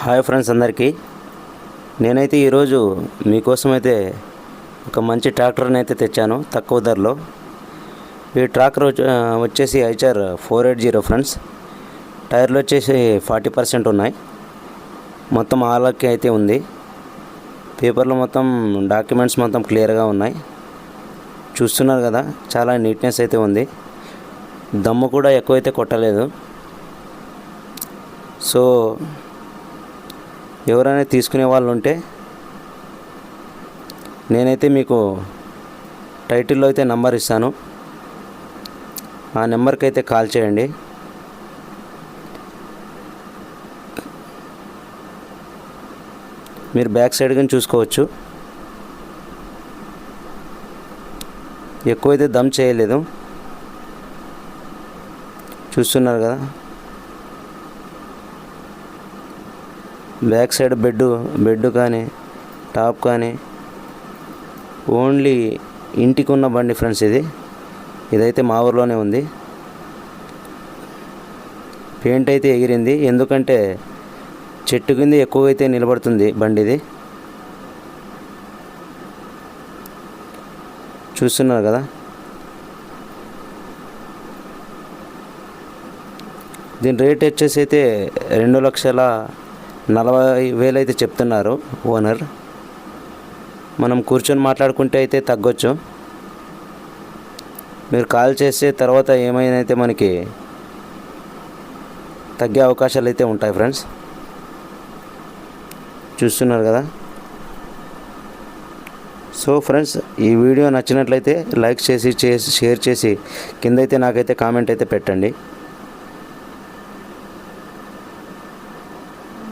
Hi friends అందరికీ. నేనైతే ఈరోజు మీకోసం అయితే ఒక మంచి ట్రాక్టర్ని అయితే తెచ్చాను తక్కువ ధరలో. ఈ ట్రాక్టర్ వచ్చేసి Eicher four eight zero friends. టైర్లు వచ్చేసి ఫార్టీ పర్సెంట్ ఉన్నాయి. మొత్తం ఆలకి అయితే ఉంది. పేపర్లో మొత్తం డాక్యుమెంట్స్ మొత్తం క్లియర్గా ఉన్నాయి. చూస్తున్నారు కదా చాలా నీట్నెస్ అయితే ఉంది. దమ్ము కూడా ఎక్కువైతే కొట్టలేదు. సో ఎవరైనా తీసుకునే వాళ్ళు ఉంటే నేనైతే మీకు టైటిల్లో అయితే నంబర్ ఇస్తాను. ఆ నెంబర్కి అయితే కాల్ చేయండి. మీరు బ్యాక్ సైడ్ కానీ చూసుకోవచ్చు. ఎక్కువైతే దమ్ చేయలేదు. చూస్తున్నారు కదా. బ్యాక్ సైడ్ బెడ్ బెడ్ కానీ టాప్ కానీ. ఓన్లీ ఇంటికి ఉన్న బండి ఫ్రెండ్స్ ఇది. ఇదైతే మా ఊర్లోనే ఉంది. పెయింట్ అయితే ఎగిరింది. ఎందుకంటే చెట్టు కింద ఎక్కువ అయితే నిలబడుతుంది బండి ఇది. చూస్తున్నారు కదా? దీని రేట్ వచ్చేసి అయితే రెండు లక్షల నలభై వేలు అయితే చెప్తున్నారు ఓనర్. మనం కూర్చొని మాట్లాడుకుంటే అయితే తగ్గొచ్చు. మీరు కాల్ చేస్తే తర్వాత ఏమైనా అయితే మనకి తగ్గే అవకాశాలు అయితే ఉంటాయి ఫ్రెండ్స్. చూస్తున్నారు కదా? సో ఫ్రెండ్స్ ఈ వీడియో నచ్చినట్లయితే లైక్ చేసి చేసి షేర్ చేసి కింద అయితే నాకైతే కామెంట్ అయితే పెట్టండి.